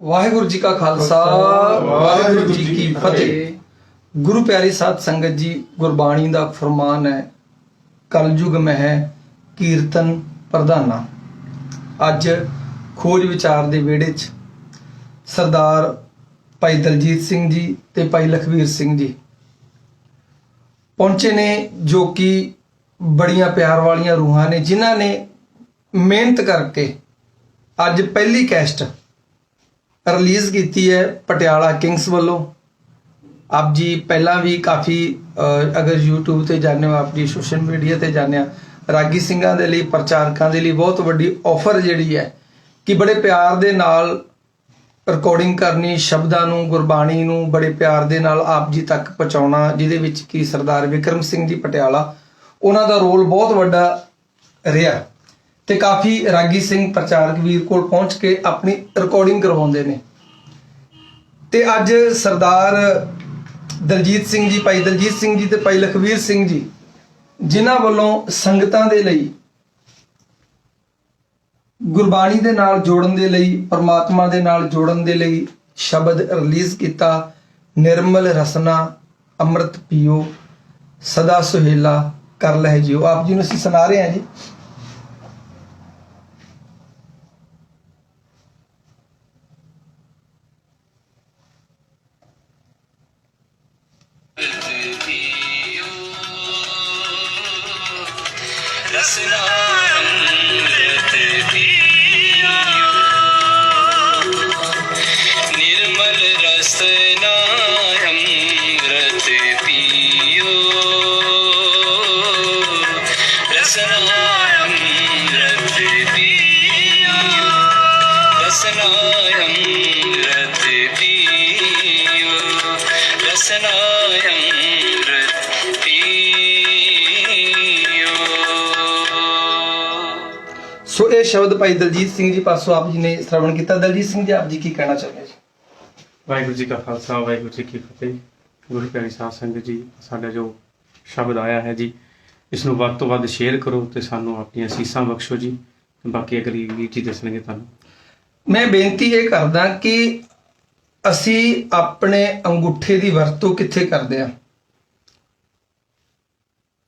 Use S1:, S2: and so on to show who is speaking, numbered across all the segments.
S1: ਵਾਹਿਗੁਰੂ ਜੀ ਕਾ ਖਾਲਸਾ ਵਾਹਿਗੁਰੂ ਜੀ ਕੀ ਫਤਿਹ। ਗੁਰੂ ਪਿਆਰੀ ਸਾਧ ਸੰਗਤ ਜੀ ਗੁਰਬਾਣੀ ਦਾ ਫਰਮਾਨ ਹੈ ਕਲਯੁਗ ਮਹਿ ਕੀਰਤਨ ਪ੍ਰਧਾਨਾ। ਅੱਜ ਖੋਜ ਵਿਚਾਰ ਦੇ ਵਿਹੜੇ 'ਚ ਸਰਦਾਰ ਭਾਈ ਦਲਜੀਤ ਸਿੰਘ ਜੀ ਤੇ ਭਾਈ ਲਖਵੀਰ ਸਿੰਘ ਜੀ ਪਹੁੰਚੇ ਨੇ ਜੋ ਕਿ ਬੜੀਆਂ ਪਿਆਰ ਵਾਲੀਆਂ ਰੂਹਾਂ ਨੇ ਜਿਨ੍ਹਾਂ ਨੇ ਮਿਹਨਤ ਕਰਕੇ ਅੱਜ ਪਹਿਲੀ ਕੈਸਟ ਰਿਲੀਜ਼ ਕੀਤੀ ਹੈ ਪਟਿਆਲਾ ਕਿੰਗਸ ਵੱਲੋਂ। ਆਪ ਜੀ ਪਹਿਲਾਂ ਵੀ ਕਾਫੀ ਅਗਰ YouTube ਤੇ ਜਾਂਦੇ ਹੋ, ਆਪ ਜੀ ਸੋਸ਼ਲ ਮੀਡੀਆ ਤੇ ਜਾਂਦੇ ਆ ਰਾਗੀ ਸਿੰਘਾਂ ਦੇ ਲਈ, ਪ੍ਰਚਾਰਕਾਂ ਦੇ ਲਈ ਬਹੁਤ ਵੱਡੀ ਆਫਰ ਜਿਹੜੀ ਹੈ ਕਿ ਬੜੇ ਪਿਆਰ ਦੇ ਨਾਲ ਰਿਕਾਰਡਿੰਗ ਕਰਨੀ, ਸ਼ਬਦਾਂ ਨੂੰ, ਗੁਰਬਾਣੀ ਨੂੰ ਬੜੇ ਪਿਆਰ ਦੇ ਨਾਲ ਆਪ ਜੀ ਤੱਕ ਪਹੁੰਚਾਉਣਾ, ਜਿਹਦੇ ਵਿੱਚ ਕੀ ਸਰਦਾਰ ਵਿਕਰਮ ਸਿੰਘ ਜੀ ਪਟਿਆਲਾ, ਉਹਨਾਂ ਦਾ ਰੋਲ ਬਹੁਤ ਵੱਡਾ ਰਿਹਾ। ਤੇ ਕਾਫੀ ਰਾਗੀ ਸਿੰਘ ਪ੍ਰਚਾਰਕ ਵੀਰ ਕੋਲ ਪਹੁੰਚ ਕੇ ਆਪਣੀ ਰਿਕਾਰਡਿੰਗ ਕਰਵਾਉਂਦੇ ਨੇ। ਤੇ ਅੱਜ ਸਰਦਾਰ ਦਲਜੀਤ ਸਿੰਘ ਜੀ, ਭਾਈ ਦਲਜੀਤ ਸਿੰਘ ਜੀ ਤੇ ਭਾਈ ਲਖਵੀਰ ਸਿੰਘ ਜੀ, ਜਿਨ੍ਹਾਂ ਵੱਲੋਂ ਸੰਗਤਾਂ ਦੇ ਲਈ, ਗੁਰਬਾਣੀ ਦੇ ਨਾਲ ਜੋੜਨ ਦੇ ਲਈ, ਪਰਮਾਤਮਾ ਦੇ ਨਾਲ ਜੋੜਨ ਦੇ ਲਈ ਸ਼ਬਦ ਰਿਲੀਜ਼ ਕੀਤਾ, ਨਿਰਮਲ ਰਸਨਾ, ਅੰਮ੍ਰਿਤ ਪੀਓ, ਸਦਾ ਸੁਹੇਲਾ, ਕਰ ਲਹਿ ਜਿਓ। ਆਪ ਜੀ ਨੂੰ ਅਸੀਂ ਸੁਣਾ ਰਹੇ ਹਾਂ ਜੀ।
S2: Sena
S1: ਸੋ ਇਹ ਸ਼ਬਦ ਭਾਈ ਦਲਜੀਤ ਸਿੰਘ ਜੀ ਪਾਸੋਂ ਆਪ ਜੀ ਨੇ ਸ਼ਰਵਣ ਕੀਤਾ। ਦਲਜੀਤ ਸਿੰਘ ਜੀ ਆਪ ਜੀ ਕੀ ਕਹਿਣਾ ਚਾਹੁੰਦੇ ਜੀ?
S3: ਵਾਹਿਗੁਰੂ ਜੀ ਕਾ ਖਾਲਸਾ ਵਾਹਿਗੁਰੂ ਜੀ ਕੀ ਫਤਿਹ। ਗੁਰੂ ਪਿਆਰੀ ਸਾਧ ਸੰਗਤ ਜੀ ਸਾਡਾ ਜੋ ਸ਼ਬਦ ਆਇਆ ਹੈ ਜੀ ਇਸ ਨੂੰ ਵੱਧ ਤੋਂ ਵੱਧ ਸ਼ੇਅਰ ਕਰੋ ਤੇ ਸਾਨੂੰ ਆਪਣੀਆਂ ਅਸੀਸਾਂ ਬਖਸ਼ੋ ਜੀ। ਬਾਕੀ ਅਗਲੀ ਵੀਰ ਜੀ ਦੱਸਣਗੇ ਤੁਹਾਨੂੰ।
S1: ਮੈਂ ਬੇਨਤੀ ਇਹ ਕਰਦਾ ਕਿ ਅਸੀਂ ਆਪਣੇ ਅੰਗੂਠੇ ਦੀ ਵਰਤੋਂ ਕਿੱਥੇ ਕਰਦੇ ਹਾਂ?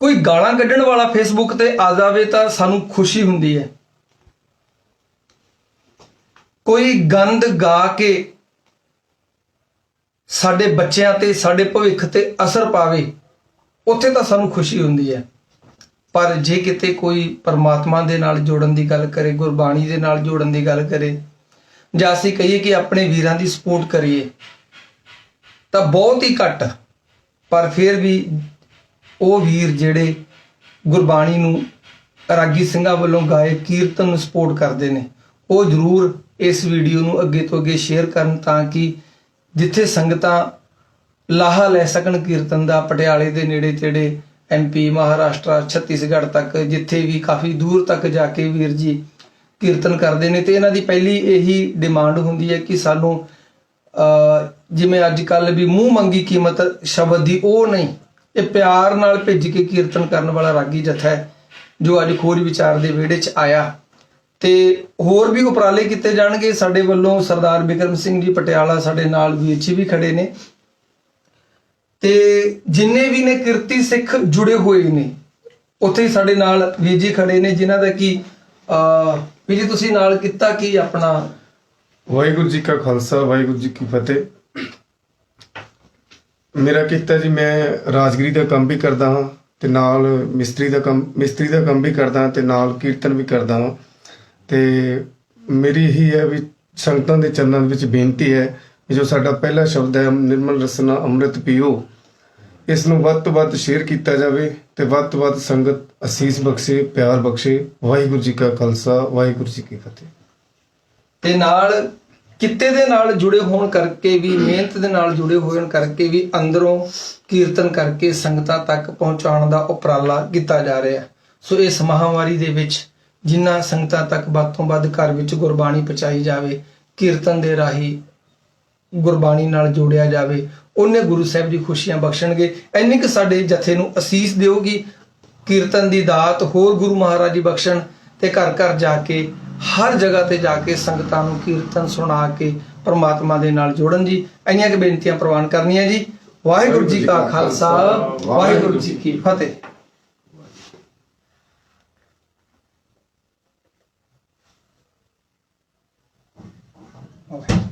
S1: ਕੋਈ ਗਾਲਾਂ ਕੱਢਣ ਵਾਲਾ ਫੇਸਬੁੱਕ ਤੇ ਆ ਜਾਵੇ ਤਾਂ ਸਾਨੂੰ ਖੁਸ਼ੀ ਹੁੰਦੀ ਹੈ। ਕੋਈ ਗੰਦ ਗਾ ਕੇ ਸਾਡੇ ਬੱਚਿਆਂ ਤੇ, ਸਾਡੇ ਭਵਿੱਖ ਤੇ ਅਸਰ ਪਾਵੇ, ਉੱਥੇ ਤਾਂ ਸਾਨੂੰ ਖੁਸ਼ੀ ਹੁੰਦੀ ਹੈ। ਪਰ ਜੇ ਕਿਤੇ ਕੋਈ ਪਰਮਾਤਮਾ ਦੇ ਨਾਲ ਜੋੜਨ ਦੀ ਗੱਲ ਕਰੇ, ਗੁਰਬਾਣੀ ਦੇ ਨਾਲ ਜੋੜਨ ਦੀ ਗੱਲ ਕਰੇ, ਜਾਂ ਅਸੀਂ ਕਹੀਏ ਕਿ ਆਪਣੇ ਵੀਰਾਂ ਦੀ ਸਪੋਰਟ ਕਰੀਏ, ਤਾਂ ਬਹੁਤ ਹੀ ਘੱਟ। ਪਰ ਫਿਰ ਵੀ ਉਹ ਵੀਰ ਜਿਹੜੇ ਗੁਰਬਾਣੀ ਨੂੰ ਰਾਗੀ ਸਿੰਘਾਂ ਵੱਲੋਂ ਗਾਏ ਕੀਰਤਨ ਨੂੰ ਸਪੋਰਟ ਕਰਦੇ ਨੇ। ਉਹ ਜ਼ਰੂਰ ਇਸ ਵੀਡੀਓ ਨੂੰ ਅੱਗੇ ਤੋਂ ਅੱਗੇ ਸ਼ੇਅਰ ਕਰਨ ਤਾਂ ਕਿ ਜਿੱਥੇ ਸੰਗਤਾਂ ਲਾਹਾ ਲੈ ਸਕਣ ਕੀਰਤਨ ਦਾ ਪਟਿਆਲੇ ਦੇ ਨੇੜੇ ਤੇੜੇ ਐਮਪੀ ਮਹਾਰਾਸ਼ਟਰ ਛੱਤੀਸਗੜ੍ਹ ਤੱਕ ਜਿੱਥੇ ਵੀ ਕਾਫੀ ਦੂਰ ਤੱਕ ਜਾ ਕੇ ਵੀਰ ਜੀ ਕੀਰਤਨ ਕਰਦੇ ਨੇ। ਤੇ ਇਹਨਾਂ ਦੀ ਪਹਿਲੀ ਇਹੀ ਡਿਮਾਂਡ ਹੁੰਦੀ ਹੈ ਕਿ ਸਾਨੂੰ ਅਹ, ਜਿਵੇਂ ਅੱਜ ਕੱਲ ਵੀ ਮੂੰਹ ਮੰਗੀ ਕੀਮਤ ਸ਼ਬਦ ਦੀ ਉਹ ਨਹੀਂ ਇਹ ਪਿਆਰ ਨਾਲ ਭਿੱਜ ਕੇ ਕੀਰਤਨ ਕਰਨ ਵਾਲਾ ਰਾਗੀ ਜਥਾ ਹੈ ਜੋ ਅੱਜ ਖੋਜ ਵਿਚਾਰ ਦੇ ਵਿਹੜੇ 'ਚ ਆਇਆ। ਤੇ ਹੋਰ ਵੀ ਉਪਰਾਲੇ ਕੀਤੇ ਜਾਣਗੇ। ਸਾਡੇ ਵੱਲੋਂ ਸਰਦਾਰ ਬਿਕਰਮ ਸਿੰਘ ਜੀ ਪਟਿਆਲਾ ਸਾਡੇ ਨਾਲ ਵੀਰ ਜੀ ਵੀ ਖੜੇ ਨੇ। ਤੇ ਜਿੰਨੇ ਵੀ ਨੇ ਕਿਰਤੀ ਸਿੱਖ ਜੁੜੇ ਹੋਏ ਨੇ, ਉੱਥੇ ਹੀ ਸਾਡੇ ਨਾਲ ਵੀਰ ਜੀ ਖੜੇ ਨੇ, ਜਿਨ੍ਹਾਂ ਦਾ ਕੀ ਅ ਵੀਰ ਜੀ ਤੁਸੀਂ ਨਾਲ ਕੀਤਾ ਕੀ ਆਪਣਾ?
S4: ਵਾਹਿਗੁਰੂ ਜੀ ਕਾ ਖਾਲਸਾ, ਵਾਹਿਗੁਰੂ ਜੀ ਕੀ ਫਤਿਹ। ਮੇਰਾ ਕੀਤਾ ਜੀ, ਮੈਂ ਰਾਜਗਰੀ ਦਾ ਕੰਮ ਵੀ ਕਰਦਾ ਹਾਂ ਤੇ ਨਾਲ ਮਿਸਤਰੀ ਦਾ ਕੰਮ, ਮਿਸਤਰੀ ਦਾ ਕੰਮ ਵੀ ਕਰਦਾ ਹਾਂ ਤੇ ਨਾਲ ਕੀਰਤਨ ਵੀ ਕਰਦਾ ਹਾਂ। ਤੇ ਮੇਰੀ ਇਹੀ ਹੈ ਵੀ ਸੰਗਤਾਂ ਦੇ ਚਰਨਾਂ ਵਿੱਚ ਬੇਨਤੀ ਹੈ ਕਿ ਜੋ ਸਾਡਾ ਪਹਿਲਾ ਸ਼ਬਦ ਹੈ, ਨਿਰਮਲ ਰਸਨਾ ਅੰਮ੍ਰਿਤ ਪੀਓ। ਇਸ ਨੂੰ ਵੱਧ ਤੋਂ ਵੱਧ ਸ਼ੇਅਰ ਕੀਤਾ ਜਾਵੇ ਤੇ ਵੱਧ ਤੋਂ ਵੱਧ ਸੰਗਤ ਅਸੀਸ ਬਖਸ਼ੇ, ਪਿਆਰ ਬਖਸ਼ੇ। ਵਾਹਿਗੁਰੂ ਜੀ ਕਾ ਖਾਲਸਾ, ਵਾਹਿਗੁਰੂ ਜੀ ਕੀ ਫਤਿਹ।
S1: ਤੇ ਨਾਲ ਕਿੱਤੇ ਦੇ ਨਾਲ ਜੁੜੇ ਹੋਣ ਕਰਕੇ ਵੀ, ਮਿਹਨਤ ਦੇ ਨਾਲ ਜੁੜੇ ਹੋਣ ਕਰਕੇ ਵੀ ਅੰਦਰੋਂ ਕੀਰਤਨ ਕਰਕੇ ਸੰਗਤਾਂ ਤੱਕ ਪਹੁੰਚਾਉਣ ਦਾ ਉਪਰਾਲਾ ਕੀਤਾ ਜਾ ਰਿਹਾ। ਸੋ ਇਸ ਮਹਾਮਾਰੀ ਦੇ ਵਿੱਚ ਜਿਨ੍ਹਾਂ ਸੰਗਤਾਂ ਤੱਕ ਵੱਧ ਤੋਂ ਵੱਧ ਘਰ ਵਿੱਚ ਗੁਰਬਾਣੀ ਪਹੁੰਚਾਈ ਜਾਵੇ, ਕੀਰਤਨ ਦੇ ਰਾਹੀਂ ਗੁਰਬਾਣੀ ਨਾਲ ਜੋੜਿਆ ਜਾਵੇ, ਉਹਨੇ ਗੁਰੂ ਸਾਹਿਬ ਦੀ ਖੁਸ਼ੀਆਂ ਬਖਸ਼ਣਗੇ। ਇੰਨੀ ਕਿ ਸਾਡੇ ਜਥੇ ਨੂੰ ਅਸੀਸ ਦਿਓਗੀ, ਕੀਰਤਨ ਦੀ ਦਾਤ ਹੋਰ ਗੁਰੂ ਮਹਾਰਾਜ ਜੀ ਬਖਸ਼ਣ ਤੇ ਘਰ ਘਰ ਜਾ ਕੇ, ਹਰ ਜਗ੍ਹਾ ਤੇ ਜਾ ਕੇ ਸੰਗਤਾਂ ਨੂੰ ਕੀਰਤਨ ਸੁਣਾ ਕੇ ਪਰਮਾਤਮਾ ਦੇ ਨਾਲ ਜੋੜਨ ਜੀ। ਇੰਨੀਆਂ ਕਿ ਬੇਨਤੀਆਂ ਪ੍ਰਵਾਨ ਕਰਨੀਆਂ ਜੀ। ਵਾਹਿਗੁਰੂ ਜੀ ਕਾ ਖਾਲਸਾ, ਵਾਹਿਗੁਰੂ ਜੀ ਕੀ ਫਤਿਹ। Amém.